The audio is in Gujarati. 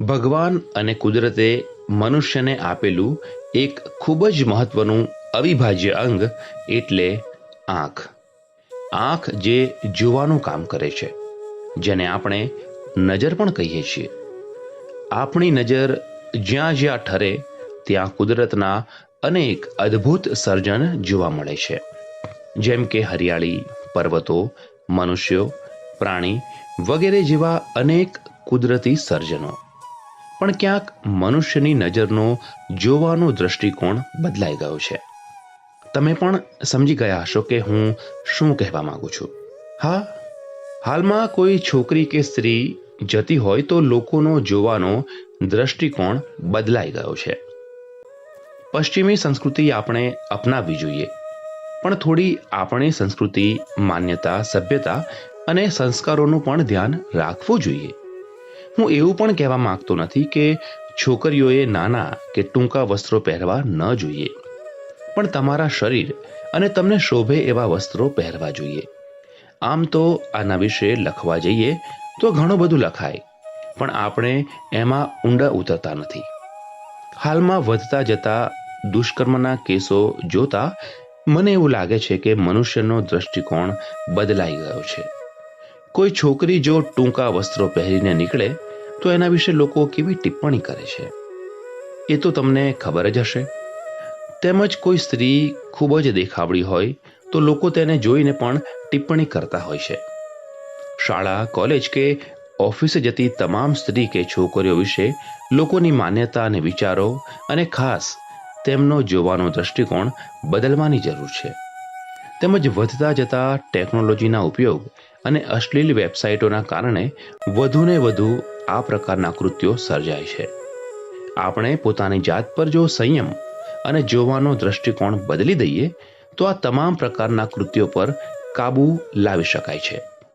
ભગવાન અને કુદરતે મનુષ્યને આપેલું એક ખૂબ જ મહત્વનું અવિભાજ્ય અંગ એટલે આંખ. આંખ જે જોવાનું કામ કરે છે, જેને આપણે નજર પણ કહીએ છીએ. આપણી નજર જ્યાં જ્યાં ઠરે, ત્યાં કુદરતના અનેક અદ્ભુત સર્જન જોવા મળે છે. જેમ કે હરિયાળી, પર્વતો, મનુષ્યો, પ્રાણી વગેરે જેવા અનેક કુદરતી સર્જનો. પણ ક્યાંક મનુષ્યની નજરનો જોવાનો દૃષ્ટિકોણ બદલાઈ ગયો છે. તમે પણ સમજી ગયા હશો કે હું શું કહેવા માંગુ છું. હા, હાલમાં કોઈ છોકરી કે સ્ત્રી જતી હોય તો લોકોનો જોવાનો દૃષ્ટિકોણ બદલાઈ ગયો છે. પશ્ચિમી સંસ્કૃતિ આપણે અપનાવવી જોઈએ. પણ થોડી આપણી સંસ્કૃતિ, માન્યતા, સભ્યતા અને સંસ્કારોનું પણ ધ્યાન રાખવું જોઈએ. હું એવું પણ કહેવા માંગતો નથી કે છોકરીઓએ નાના કે ટૂંકા વસ્ત્રો પહેરવા ન જોઈએ, પણ તમારા શરીર અને તમને શોભે એવા વસ્ત્રો પહેરવા જોઈએ. આમ તો આના વિશે લખવા જઈએ તો ઘણું બધું લખાય, પણ આપણે એમાં ઊંડા ઉતરતા નથી. હાલમાં વધતા જતા દુષ્કર્મના કેસો જોતા મને એવું લાગે છે કે મનુષ્યનો દૃષ્ટિકોણ બદલાઈ ગયો છે. કોઈ છોકરી જો ટૂંકા વસ્ત્રો પહેરીને નીકળે તો એના વિશે લોકો કેવી ટિપ્પણી કરે છે? એ તો તમને ખબર જ હશે. તેમજ કોઈ સ્ત્રી ખૂબ જ દેખાવડી હોય, તો લોકો તેને જોઈને પણ ટિપ્પણી કરતા હોય છે. શાળા, કોલેજ કે ઓફિસે જતી તમામ સ્ત્રી કે છોકરીઓ વિશે લોકોની માન્યતા અને વિચારો અને ખાસ તેમનો જોવાનો દૃષ્ટિકોણ બદલવાની જરૂર છે. તેમજ વધતા જતા ટેકનોલોજીના ઉપયોગ અને અશ્લીલ વેબસાઇટોના કારણે વધુને વધુ આ પ્રકારના કૃત્યો સર્જાય છે. આપણે પોતાની જાત પર જો સંયમ અને જોવાનો દૃષ્ટિકોણ બદલી દઈએ, તો આ તમામ પ્રકારના કૃત્યો પર કાબૂ લાવી શકાય છે.